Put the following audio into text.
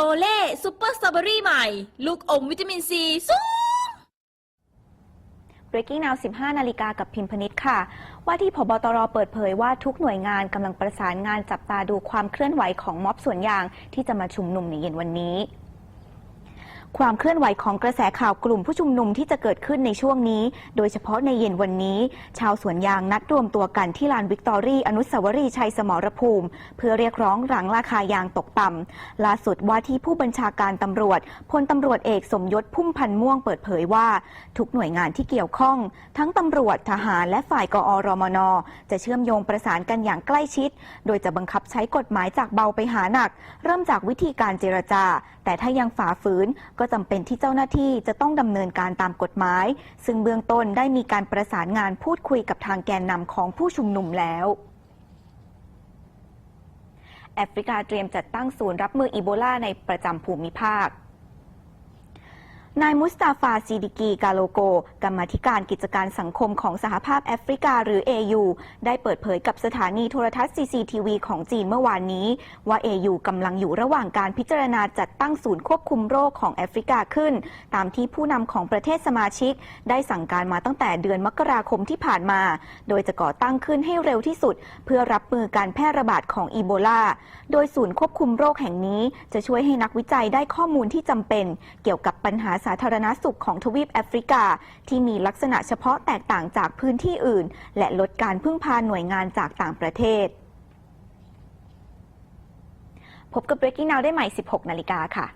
โอเล่ซูเปอร์สตรอเบอรี่ใหม่ ลูกอมวิตามินซีสูง Breaking Now 15 นาฬิกากับพิมพนิษค่ะ ว่าที่พบตรเปิดเผยว่าทุกหน่วยงานกำลังประสานงานจับตาดูความเคลื่อนไหวของม็อบส่วนยางที่จะมาชุมนุมในเย็นวันนี้ ความเคลื่อนไหวของกระแสข่าวกลุ่มผู้ชุมนุมที่จะเกิดขึ้นในช่วงนี้ โดยเฉพาะในเย็นวันนี้ ชาวสวนยางนัดรวมตัวกันที่ลานวิกตอรี่อนุสาวรีย์ชัยสมรภูมิ เพื่อเรียกร้องหลังราคายางตกต่ำล่าสุดว่าที่ผู้บัญชาการตำรวจพลตำรวจเอกสมยศพุ่มพันธ์ม่วงเปิดเผยว่า ทุกหน่วยงานที่เกี่ยวข้อง ทั้งตำรวจทหารและฝ่ายกอรมน จะเชื่อมโยงประสานกันอย่างใกล้ชิด โดยจะบังคับใช้กฎหมายจากเบาไปหาหนัก เริ่มจากวิธีการเจรจา แต่ถ้ายังฝ่าฝืนก็จำเป็นที่เจ้าหน้าที่จะต้องดำเนินการตามกฎหมาย ซึ่งเบื้องต้นได้มีการประสานงานพูดคุยกับทางแกนนำของผู้ชุมนุมแล้วแอฟริกาเตรียมจัดตั้งศูนย์รับมืออีโบลาในประจำภูมิภาค นายมุสตาฟาซีดิกีกาโลโก กรรมธิการกิจการสังคมของสหภาพแอฟริกาหรือ AU ได้เปิดเผยกับสถานีโทรทัศน์ CCTV ของจีนเมื่อวานนี้ ว่า AU กำลังอยู่ระหว่างการพิจารณาจัดตั้งศูนย์ควบคุมโรคของแอฟริกาขึ้น ตามที่ผู้นำของประเทศสมาชิก ได้สั่งการมาตั้งแต่เดือนมกราคมที่ผ่านมา โดยจะก่อตั้งขึ้นให้เร็วที่สุด เพื่อรับมือการแพร่ระบาดของอีโบลา โดยศูนย์ควบคุมโรคแห่งนี้ จะช่วยให้นักวิจัยได้ข้อมูลที่จำเป็น เกี่ยวกับปัญหาสาธารณสุขของทวีปแอฟริกา ที่มีลักษณะเฉพาะแตกต่างจากพื้นที่อื่น และลดการพึ่งพาหน่วยงานจากต่างประเทศ พบกับ Breaking Now ได้ใหม่ 16 นาฬิกาค่ะ